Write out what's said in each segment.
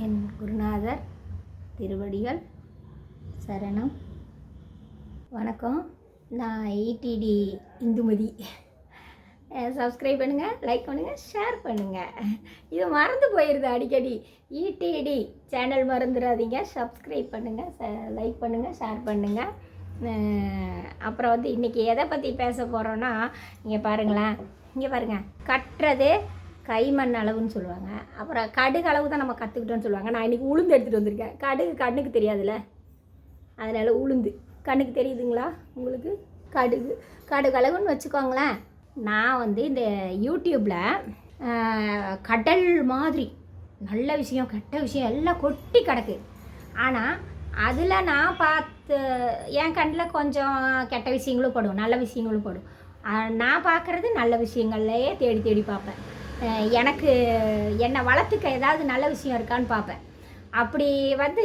என் குருநாதர் திருவடிகள் சரணம். வணக்கம். நான் ஈடிடி இந்துமதி. சப்ஸ்கிரைப் பண்ணுங்கள் லைக் பண்ணுங்கள் ஷேர் பண்ணுங்கள் இது மறந்து போயிடுது அடிக்கடி. ஈடிடி சேனல் மறந்துடாதீங்க சப்ஸ்கிரைப் பண்ணுங்கள் லைக் பண்ணுங்கள் ஷேர் பண்ணுங்கள் அப்புறம் வந்து இன்றைக்கி எதை பற்றி பேச போகிறோன்னா இங்கே பாருங்களேன். இங்கே பாருங்கள் கட்டுறது கைமண் அளவுன்னு சொல்லுவாங்க. அப்புறம் கடுகு அளவு தான் நம்ம கற்றுக்கிட்டோன்னு சொல்லுவாங்க. நான் இன்றைக்கி உளுந்து எடுத்துகிட்டு வந்திருக்கேன். கடுகு கண்ணுக்கு தெரியாதுல்ல? அதனால் உளுந்து. கண்ணுக்கு தெரியுதுங்களா உங்களுக்கு? கடுகு. கடுகு அளவுன்னு வச்சுக்கோங்களேன். நான் வந்து இந்த யூடியூப்பில் கடல் மாதிரி நல்ல விஷயம் கெட்ட விஷயம் எல்லாம் கொட்டி கிடக்கு. ஆனால் அதில் நான் பார்த்து என் கண்ணில் கொஞ்சம் கெட்ட விஷயங்களும் படும் நல்ல விஷயங்களும் படும். நான் பார்க்குறது நல்ல விஷயங்கள்லையே தேடி தேடி பார்ப்பேன். எனக்கு என்னை வளர்த்துக்க ஏதாவது நல்ல விஷயம் இருக்கான்னு பார்ப்பேன். அப்படி வந்து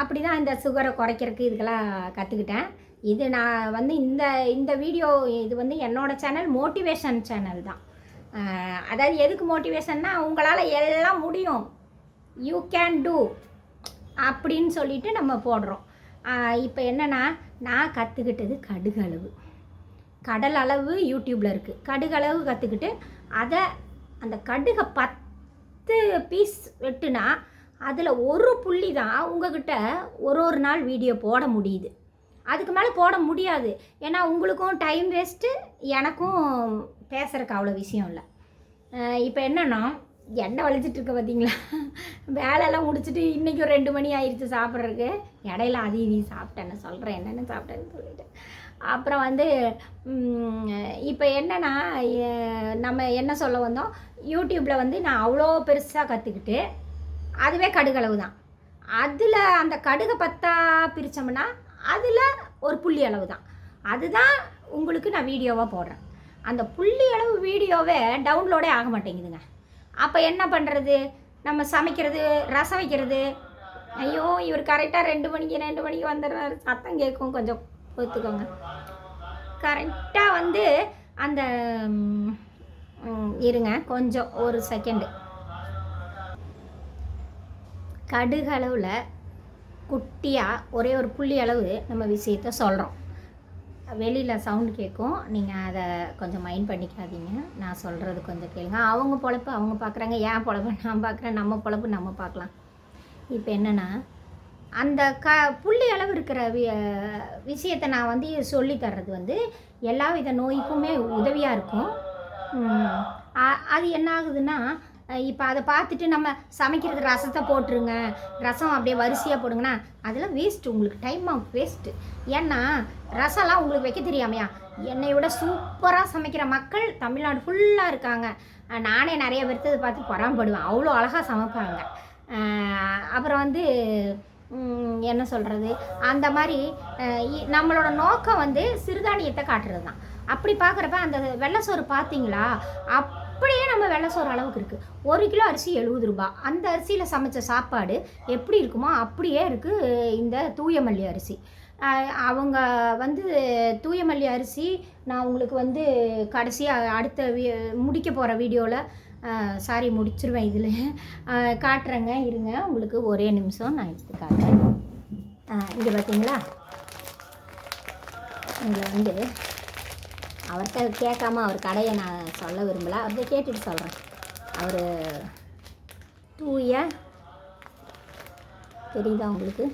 அப்படி தான் இந்த சுகரை குறைக்கிறதுக்கு இதுக்கெல்லாம் கற்றுக்கிட்டேன் இது நான் வந்து இந்த இந்த வீடியோ இது வந்து என்னோடய சேனல் மோட்டிவேஷன் சேனல் தான். அதாவது எதுக்கு மோட்டிவேஷன்னா உங்களால் எல்லாம் முடியும். யூ கேன் டூ அப்படின்னு சொல்லிட்டு நம்ம போடுறோம். இப்போ என்னென்னா நான் கற்றுக்கிட்டது கடுகளவு. கடல் அளவு யூடியூப்பில் இருக்குது கடுகளவு கற்றுக்கிட்டு அதை அந்த கடுகை பத்து பீஸ் வெட்டுனா அதில் ஒரு புள்ளி தான் உங்ககிட்ட ஒரு ஒரு நாள் வீடியோ போட முடியுது. அதுக்கு மேலே போட முடியாது. ஏன்னா உங்களுக்கும் டைம் வேஸ்ட்டு எனக்கும் பேசுகிறக்கு அவ்வளோ விஷயம் இல்லை. இப்போ என்னென்னா எண்ணெய் வலிச்சிட்டு இருக்க பார்த்தீங்களா வேலையெல்லாம் முடிச்சுட்டு இன்றைக்கி ஒரு ரெண்டு மணி ஆயிடுச்சு சாப்பிட்றதுக்கு. இடையில அது இது சாப்பிட்டேன்னு சொல்கிறேன் என்னென்ன சாப்பிட்டேன்னு சொல்லிட்டு. அப்புறம் வந்து இப்போ என்னென்னா நம்ம என்ன சொல்ல வந்தோம்? யூடியூப்பில் வந்து நான் அவ்வளோ பெருசாக கற்றுக்கிட்டு அதுவே கடுகளவு தான் அதில் அந்த கடுகை பத்தா பிரித்தோம்னா அதில் ஒரு புள்ளி அளவு தான் அதுதான் உங்களுக்கு நான் வீடியோவாக போடுறேன். அந்த புள்ளி அளவு வீடியோவே டவுன்லோடே ஆக மாட்டேங்குதுங்க. அப்போ என்ன பண்ணுறது நம்ம சமைக்கிறது ரசம் வைக்கிறது. ஐயோ இவர் கரெக்டாக ரெண்டு மணிக்கு ரெண்டு மணிக்கு வந்துடுறாரு. சத்தம் கேட்கும். கொஞ்சம் பொறுத்துக்கோங்க கரெக்டாக வந்து அந்த இருங்க. கொஞ்சம் ஒரு செகண்டு கடுகளவில் குட்டியாக ஒரே ஒரு புள்ளி அளவு நம்ம விஷயத்த சொல்கிறோம் வெளியில் சவுண்டு கேட்கும் நீங்கள் அதை கொஞ்சம் மைண்ட் பண்ணிக்காதீங்க. நான் சொல்கிறது கொஞ்சம் கேளுங்க. அவங்க பொழப்பு அவங்க பார்க்குறாங்க ஏன் பொழப்பு நான் பார்க்குறேன் நம்ம பொழப்பு நம்ம பார்க்கலாம் இப்போ என்னென்னா அந்த க புள்ளி அளவு இருக்கிற வி விஷயத்தை நான் வந்து சொல்லி தர்றது வந்து எல்லா வித நோய்க்குமே உதவியாக இருக்கும். அது என்ன ஆகுதுன்னா இப்போ அதை பார்த்துட்டு நம்ம சமைக்கிறது ரசத்தை போட்டுருங்க. ரசம் அப்படியே வரிசையாக போடுங்கன்னா அதெல்லாம் வேஸ்ட்டு உங்களுக்கு டைம் ஆஃப் வேஸ்ட்டு ஏன்னா ரசம்லாம் உங்களுக்கு வைக்க தெரியாமையா? என்னை விட சூப்பராக சமைக்கிற மக்கள் தமிழ்நாடு ஃபுல்லாக இருக்காங்க. நானே நிறைய பேர்த்தது பார்த்து பொறாமப்படுவேன். அவ்வளோ அழகாக சமைப்பாங்க. அப்புறம் வந்து என்ன சொல்கிறது அந்த மாதிரி இ- நம்மளோட நோக்கம் வந்து சிறுதானியத்தை காட்டுறது தான் அப்படி பார்க்குறப்ப அந்த வெள்ளை சோறு பார்த்தீங்களா? அப் நம்ம வெள்ளை சோறு அளவுக்கு இருக்குது ஒரு கிலோ அரிசி எழுபது ரூபாய். அந்த அரிசியில் சமைச்ச சாப்பாடு எப்படி இருக்குமோ அப்படியே இருக்குது இந்த தூயமல்லி அரிசி. அவங்க வந்து தூயமல்லி அரிசி நான் உங்களுக்கு வந்து கடைசியாக அடுத்த முடிக்க போகிற வீடியோவில் சாரி முடிச்சிருவேன் இதில். காட்டுறேங்க இருங்க. உங்களுக்கு ஒரே நிமிஷம் நான் எடுத்து காட்டுறேன். இங்கே பார்த்தீங்களா இங்கே வந்து அவர்கிட்ட கேட்காம அவர் கடையை நான் சொல்ல விரும்பலை. அவர்கிட்ட கேட்டுட்டு சொல்கிறேன் அவர் தூய தெரியுதா உங்களுக்கு?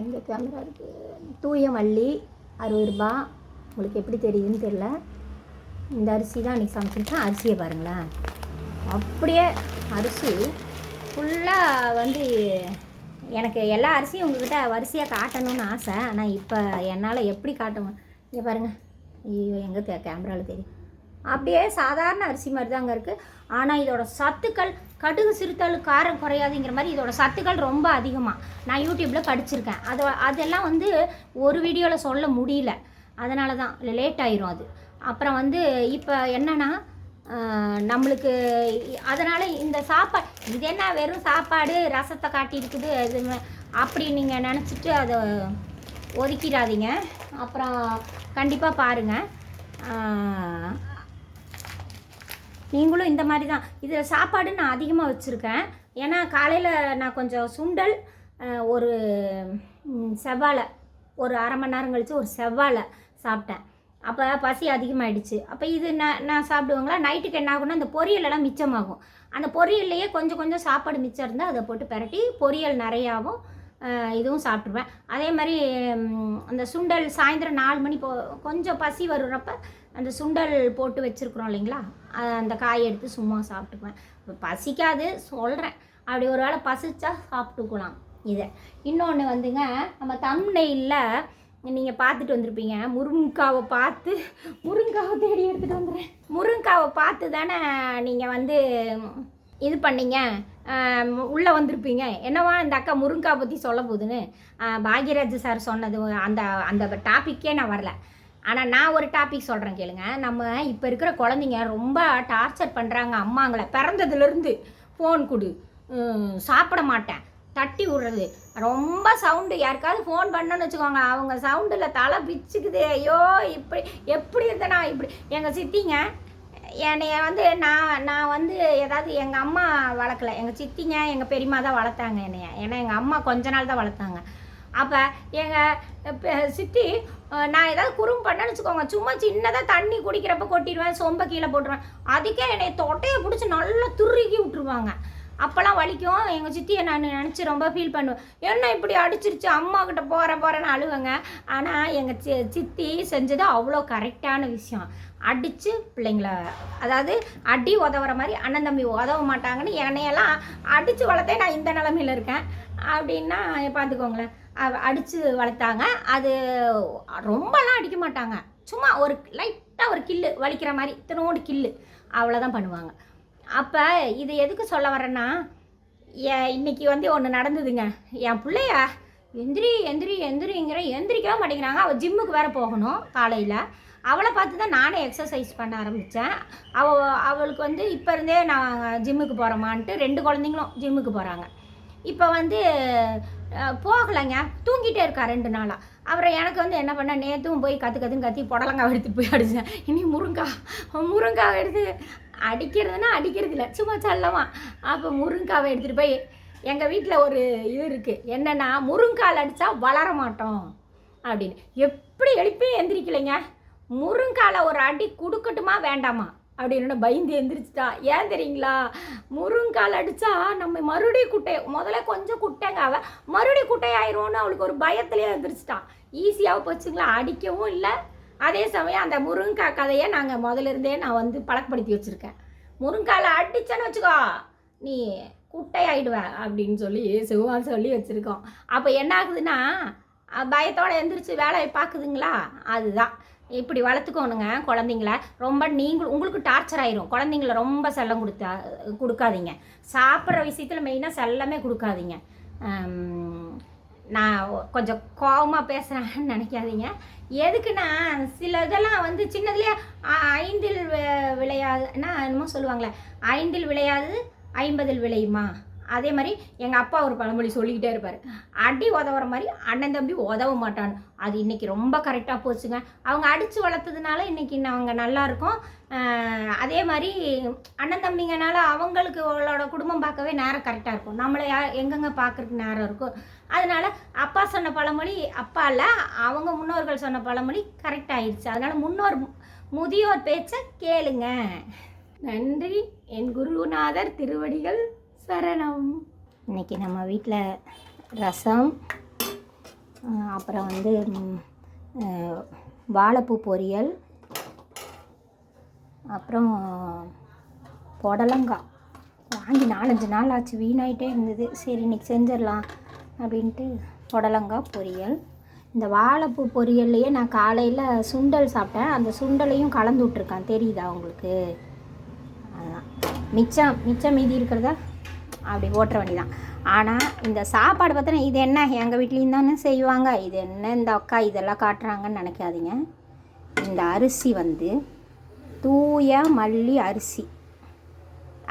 எங்கே கேமரா இருக்குது தூய மல்லி அறுபது ரூபா. உங்களுக்கு எப்படி தெரியுதுன்னு தெரில இந்த அரிசி தான் இன்றைக்கி சமைச்சிருக்கேன். அரிசியை பாருங்களேன். அப்படியே அரிசி ஃபுல்லாக வந்து எனக்கு எல்லா அரிசியும் உங்கள்கிட்ட வரிசையாக காட்டணும்னு ஆசை. ஆனால் இப்போ என்னால் எப்படி காட்டணும் இங்கே பாருங்கள் ஐயோ எங்கே கேமராவில் தெரியும். அப்படியே சாதாரண அரிசி மாதிரி தாங்க இருக்குது ஆனால் இதோட சத்துக்கள் கடுகு சிறுத்தல் காரம் குறையாதுங்கிற மாதிரி இதோட சத்துக்கள் ரொம்ப அதிகமாக நான் யூடியூப்பில் படிச்சிருக்கேன். அதோ அதெல்லாம் வந்து ஒரு வீடியோவில் சொல்ல முடியல. அதனால தான் லேட் ஆயிரும் அது. அப்புறம் வந்து இப்போ என்னன்னா நம்மளுக்கு அதனால் இந்த சாப்பாடு இது என்ன வெறும் சாப்பாடு ரசத்தை காட்டியிருக்குது இது அப்படி நீங்கள் நினச்சிட்டு அதை ஒதுக்கிடாதீங்க. அப்புறம் கண்டிப்பாக பாருங்கள் நீங்களும் இந்த மாதிரி தான் இதில் சாப்பாடு நான் அதிகமாக வச்சுருக்கேன். ஏன்னா காலையில் நான் கொஞ்சம் சுண்டல் ஒரு செவ்வாழை ஒரு அரை மணி நேரம் கழித்து ஒரு செவ்வாழை சாப்பிட்டேன். அப்போ பசி அதிகமாகிடுச்சு அப்போ இது நான் நான் சாப்பிடுவாங்களா? நைட்டுக்கு என்ன ஆகும்னா அந்த பொரியலெல்லாம் மிச்சமாகும். அந்த பொரியல்லையே கொஞ்சம் கொஞ்சம் சாப்பாடு மிச்சம் இருந்தால் அதை போட்டு பிரட்டி பொரியல் நிறையாவும் இதுவும் சாப்பிட்ருவேன் அதே மாதிரி அந்த சுண்டல் சாயந்தரம் நாலு மணி போ கொஞ்சம் பசி வருறப்ப அந்த சுண்டல் போட்டு வச்சுருக்குறோம் இல்லைங்களா? அந்த காய் எடுத்து சும்மா சாப்பிட்டுக்குவேன். பசிக்காது சொல்கிறேன் அப்படி ஒரு வேளை பசிச்சா சாப்பிட்டுக்கலாம் இதை. இன்னொன்று வந்துங்க நம்ம தம்னையில் நீங்கள் பார்த்துட்டு வந்திருப்பீங்க. முருங்காவை பார்த்து முருங்காவை தேடி எடுத்துகிட்டு வந்துடுறேன். முருங்காவை பார்த்து தானே நீங்கள் வந்து இது பண்ணீங்க? உள்ளே வந்திருப்பீங்க. என்னவா இந்த அக்கா முருங்கா பற்றி சொல்ல போகுதுன்னு? பாக்யராஜ் சார் சொன்னது அந்த அந்த டாப்பிக்கே நான் வரல. ஆனால் நான் ஒரு டாபிக் சொல்கிறேன் கேளுங்க. நம்ம இப்போ இருக்கிற குழந்தைங்க ரொம்ப டார்ச்சர் பண்ணுறாங்க அம்மாங்களை. பிறந்ததுலேருந்து ஃபோன் கொடு. சாப்பிட மாட்டேன். தட்டி விடுறது. ரொம்ப சவுண்டு யாருக்காவது ஃபோன் பண்ணோன்னு வச்சுக்கோங்க. அவங்க சவுண்டில் தலை பிச்சுக்குது. ஐயோ இப்படி எப்படி இருந்தனா இப்படி? எங்கள் சித்திங்க என்னைய வந்து நான் நான் வந்து ஏதாவது எங்கள் அம்மா வளர்க்கல. எங்கள் சித்திங்க எங்கள் பெரியம்மா தான் வளர்த்தாங்க என்னைய. ஏன்னா எங்கள் அம்மா கொஞ்ச நாள் தான் வளர்த்தாங்க. அப்போ எங்கள் சித்தி நான் ஏதாவது குறும் பண்ணேன்னு வச்சுக்கோங்க. சும்மா சின்னதாக தண்ணி குடிக்கிறப்ப கொட்டிடுவேன் சொம்ப கீழே போட்டுருவேன். அதுக்கே என்னை தொட்டையை பிடிச்சி நல்லா துருக்கி விட்டுருவாங்க. அப்போல்லாம் வலிக்கும். எங்கள் சித்தியை நான் நினச்சி ரொம்ப ஃபீல் பண்ணுவேன் என்ன இப்படி அடிச்சிருச்சு? அம்மா கிட்ட போகிற போகிறேன்னு அழுவேங்க. ஆனால் எங்கள் சி சித்தி செஞ்சது அவ்வளோ கரெக்டான விஷயம். அடித்து பிள்ளைங்கள அதாவது அடி உதவுற மாதிரி அண்ணன் தம்பி உதவ மாட்டாங்கன்னு என்னையெல்லாம் அடித்து வளர்த்தே நான் இந்த நிலமையில இருக்கேன். அப்படின்னா பார்த்துக்கோங்களேன். அடித்து வளர்த்தாங்க. அது ரொம்பலாம் அடிக்க மாட்டாங்க. சும்மா ஒரு லைட்டாக ஒரு கில்லு வலிக்கிற மாதிரி இத்தனோண்டு கில்லு அவ்வளோதான் பண்ணுவாங்க. அப்போ இது எதுக்கு சொல்ல வரேன்னா எ- இன்னைக்கு வந்து ஒன்று நடந்ததுங்க. என் பிள்ளைய எந்திரி எந்திரி எந்திரிங்கிற எந்திரிக்கவே மாட்டேங்கிறாங்க. அவள் ஜிம்முக்கு வேறு போகணும் காலையில். அவளை பார்த்து தான் நானே எக்ஸசைஸ் பண்ண ஆரம்பித்தேன் அவ அவளுக்கு வந்து இப்போ இருந்தே நான் ஜிம்முக்கு போகிறோமான்ட்டு ரெண்டு குழந்தைங்களும் ஜிம்முக்கு போகிறாங்க இப்போ வந்து போகலைங்க. தூங்கிட்டே இருக்கா ரெண்டு நாளாக அப்புறம் எனக்கு வந்து என்ன பண்ண நேற்றும் போய் கற்று கற்றுன்னு கத்தி புடலங்காய் எடுத்து போய் அடித்தேன் இனி முருங்கா முருங்கா எடுத்து அடிக்கிறதுனா அடிக்கிறது இல்லை. சும்மா சொல்லலாம் அப்போ முருங்காவை எடுத்துகிட்டு போய் எங்கள் வீட்டில் ஒரு இது இருக்குது என்னென்னா முருங்கால் அடித்தா வளர மாட்டோம் அப்படின்னு. எப்படி எழுப்பியும் எந்திரிக்கலைங்க? முருங்காலை ஒரு அடி கொடுக்கட்டுமா வேண்டாமா? அப்படின்னு பயந்து எந்திரிச்சிட்டா. ஏன் தெரியுங்களா? முருங்கால் அடித்தா நம்ம மறுபடியும் குட்டை முதல்ல கொஞ்சம் குட்டைங்க அவள் மறுபடியும் குட்டையாயிரும்னு அவளுக்கு ஒரு பயத்துலேயே எந்திரிச்சிட்டான் ஈஸியாக போச்சுங்களா? அடிக்கவும் இல்லை அதே சமயம் அந்த முருங்காய் கதையை நாங்கள் முதல்ல இருந்தே நான் வந்து பழக்கப்படுத்தி வச்சுருக்கேன். முருங்காயில் அடிச்சேன்னு வச்சுக்கோ நீ குட்டை அப்படின்னு சொல்லி சிவமா சொல்லி வச்சுருக்கோம். அப்போ என்ன ஆகுதுன்னா பயத்தோடு பயத்தோட எந்திரிச்சு வேலையை பார்க்குதுங்களா? அதுதான். இப்படி வளர்த்துக்கோணுங்க குழந்தைங்கள. ரொம்ப நீங்கள் உங்களுக்கு டார்ச்சர் ஆயிரும். குழந்தைங்கள ரொம்ப செல்லம் கொடுத்தா கொடுக்காதீங்க. சாப்பிட்ற விஷயத்தில் மெயினாக செல்லமே கொடுக்காதீங்க. நான் கொஞ்சம் கோபமாக பேசுகிறேன்னு நினைக்காதீங்க. எதுக்குன்னா சில இதெல்லாம் வந்து சின்னதுலேயே ஐந்தில் விளையாதுன்னா என்னமோ சொல்லுவாங்களே ஐந்தில் விளையாது ஐம்பதில் விளையுமா? அதே மாதிரி எங்கள் அப்பா ஒரு பழமொழி சொல்லிக்கிட்டே இருப்பார். அடி உதவுற மாதிரி அண்ணன் தம்பி உதவ மாட்டான் அது இன்னைக்கு ரொம்ப கரெக்டாக போச்சுங்க. அவங்க அடித்து வளர்த்ததுனால இன்னைக்கு அவங்க நல்லா அதே மாதிரி அண்ணன் தம்பிங்கனால அவங்களுக்கு அவங்களோட குடும்பம் பார்க்கவே நேரம் கரெக்டாக இருக்கும். நம்மளை யா எங்கெங்க பார்க்குறதுக்கு நேரம் இருக்கும். அதனால் அப்பா சொன்ன பழமொழி அப்பா இல்லை அவங்க முன்னோர்கள் சொன்ன பழமொழி கரெக்ட் ஆயிடுச்சு அதனால் முன்னோர் முதியோர் பேச்சை கேளுங்க. நன்றி. என் குருநாதர் திருவடிகள். சரணம். இன்னைக்கு நம்ம வீட்டில் ரசம் அப்புறம் வந்து வாழைப்பூ பொரியல் அப்புறம் புடலங்காய். வாங்கி நாலஞ்சு நாள் ஆச்சு வீணாயிட்டே இருந்தது. சரி இன்னைக்கு செஞ்சிடலாம் அப்படின்ட்டு புடலங்காய் பொரியல். இந்த வாழைப்பூ பொரியல்லையே நான் காலையில் சுண்டல் சாப்பிட்டேன். அந்த சுண்டலையும் கலந்து விட்ருக்கான் தெரியுதா உங்களுக்கு? அதான். மிச்சம் மிச்சம் மீதி இருக்கிறதா? அப்படி ஓட்டுற வேண்டியதான் ஆனால் இந்த சாப்பாடு பார்த்தோன்னா இது என்ன? எங்கள் வீட்லேயும் தானே செய்வாங்க. இது என்ன இந்த அக்கா இதெல்லாம் காட்டுறாங்கன்னு நினைக்காதீங்க. இந்த அரிசி வந்து தூய மல்லி அரிசி.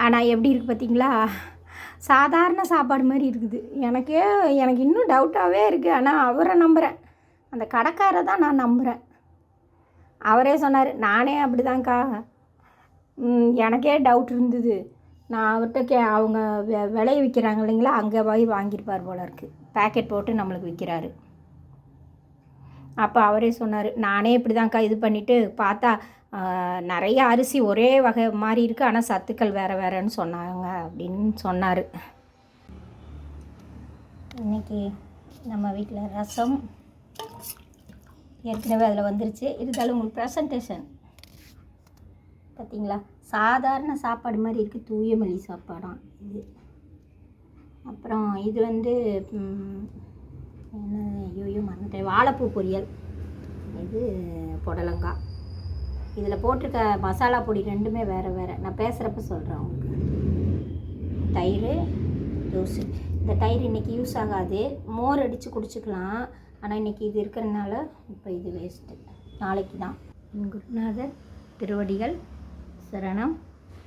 ஆனால் எப்படி இருக்குது பார்த்தீங்களா சாதாரண சாப்பாடு மாதிரி இருக்குது. எனக்கே எனக்கு இன்னும் டவுட்டாகவே இருக்குது ஆனால் அவரை நம்புகிறேன் அந்த கடைக்காரை தான் நான் நம்புகிறேன் அவரே சொன்னார் நானே அப்படிதான்க்கா. எனக்கே டவுட் இருந்தது. நான் அவர்கிட்ட கே அவங்க வெ விளைய விற்கிறாங்க இல்லைங்களா அங்கே போய் வாங்கியிருப்பார் போல இருக்குது பேக்கெட் போட்டு நம்மளுக்கு விற்கிறாரு அப்போ அவரே சொன்னார் நானே இப்படி தான்க்கா இது பண்ணிவிட்டு பார்த்தா நிறைய அரிசி ஒரே வகை மாதிரி இருக்குது ஆனால் சத்துக்கள் வேறு வேறேன்னு சொன்னாங்க அப்படின்னு சொன்னார். இன்னைக்கு நம்ம வீட்டில் ரசம் ஏற்கனவே அதில் வந்துருச்சு. இருந்தாலும் உங்களுக்கு ப்ரெசன்டேஷன் பார்த்தீங்களா சாதாரண சாப்பாடு மாதிரி இருக்குது தூய மல்லி சாப்பாடாம் இது. அப்புறம் இது வந்து என்ன ஐயோ மறந்துட்டேன். வாழைப்பூ பொரியல். இது புடலங்காய். இதில் போட்டிருக்க மசாலா பொடி ரெண்டுமே வேறு வேறு. நான் பேசுகிறப்ப சொல்கிறேன் உங்களுக்கு. தயிர் ஜூஸு இந்த தயிர் இன்றைக்கி யூஸ் ஆகாது. மோர் அடித்து குடிச்சிக்கலாம். ஆனால் இன்றைக்கி இது இருக்கிறதுனால இப்போ இது வேஸ்ட்டு நாளைக்கு தான் குருநாதர் திருவடிகள் சரணம்